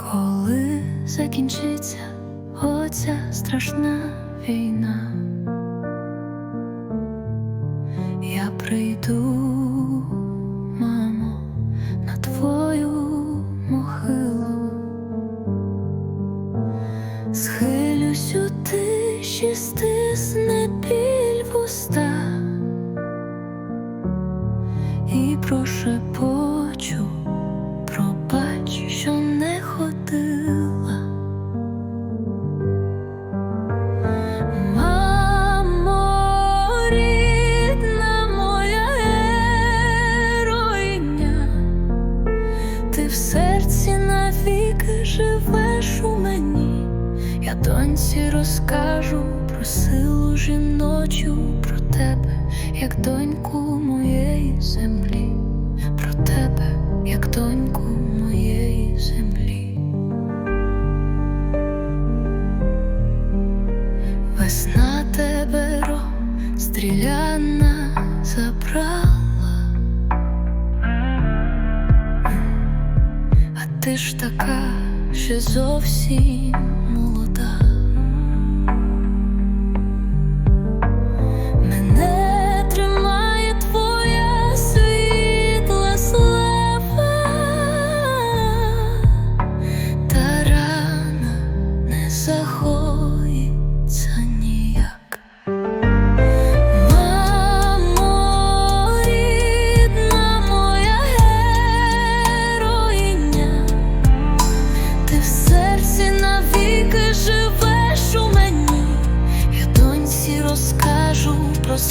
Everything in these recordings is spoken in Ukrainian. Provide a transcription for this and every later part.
Коли закінчиться оця страшна війна, я прийду, мамо, на твою могилу, схилюсь у тиші, стисне біль в уста і прошепочу, Я доньці розкажу про силу жіночу, про тебе, як доньку моєї землі, про тебе, як доньку моєї землі. Весна тебе ро стріляна забрала, а ти ж така ще зовсім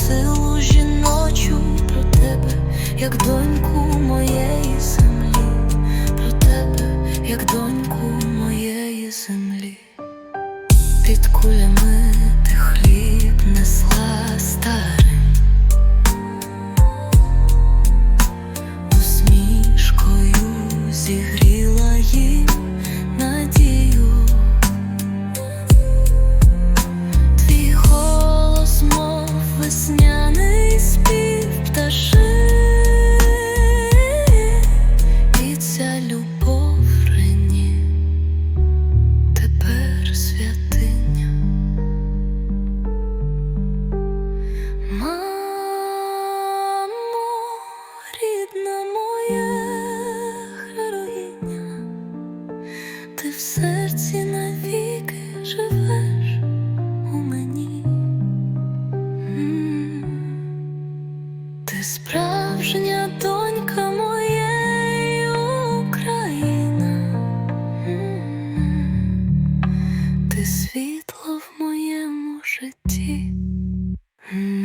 силу жіночу, про тебе, як доньку моєї землі, про тебе, як доньку моєї землі. Під кулями ти хліб несла старим, усмішкою зігріла їм В серці навіки живеш у мені, справжня донька моєї Україна, ти світло в моєму житті. М.